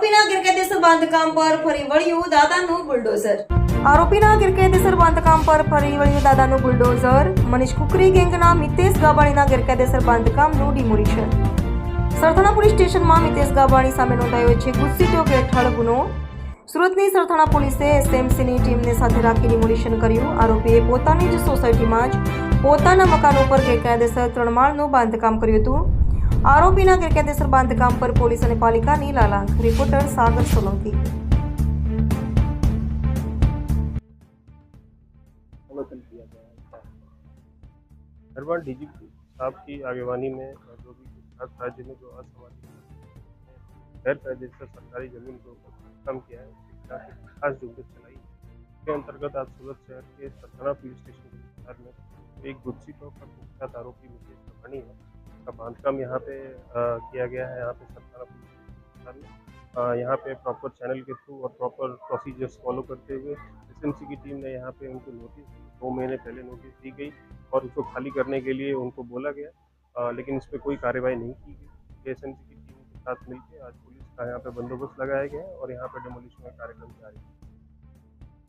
આરોપીના ગેરકાયદેસર બાંધકામ પર ફરી વળ્યું દાદાનું બુલડોઝર. આરોપીના ગેરકાયદેસર બાંધકામ પર ફરી વળ્યું દાદાનું બુલડોઝર. મનીષ કુકરી ગેંગના મિતેશ ગાબાણીના ગેરકાયદેસર બાંધકામનું ડિમોલિશન સરથાણા પોલીસ સ્ટેશનમાં મિતેશ ગાબાણી સામે નોંધાયો છે ગુસ્સી ચોક હેઠળ ગુનો. સુરતની સરથાણા પોલીસે એસએમસીની ટીમને સાથે રાખી ડિમોલિશન કર્યું. આરોપીએ પોતાની જ સોસાયટીમાં જ પોતાના મકાન ઉપર ગેરકાયદેસર ત્રણ માળનું બાંધકામ કર્યું હતું. આરોપીના ગેરકાયદેસર બાંધકામ પર પોલીસ અને પાલિકાની લાલાંક રિપોર્ટર સાગર સોલંકી अवलोकन किया गया है हर बार डीजीपी साहब की आगेवानी में जो भी गुजरात राज्य में जो असामाजिक गैर कायदेसर सरकारी जमीन के ऊपर काम किया है उसके खिलाफ एक खास झुंबेश चलाई इसके अंतर्गत आज सूरत शहर के सरथाना पुलिस स्टेशन के विस्तार में एक गुस्सी टॉक का कुख्यात आरोपी मुकेश कपानी है का बांधकाम यहाँ पे किया गया है यहाँ पे अ, यहाँ पे प्रॉपर चैनल के थ्रू और प्रॉपर प्रोसीजर्स फॉलो करते हुए एसएमसी की टीम ने यहाँ पे उनको नोटिस दी दो महीने पहले नोटिस दी गई और उसको खाली करने के लिए उनको बोला गया अ, लेकिन इस पर कोई कार्रवाई नहीं की गई। एसएमसी की टीम के साथ मिलकर आज पुलिस का यहाँ पे बंदोबस्त लगाया गया और यहाँ पे डेमोलिशन का कार्यक्रम जारी है।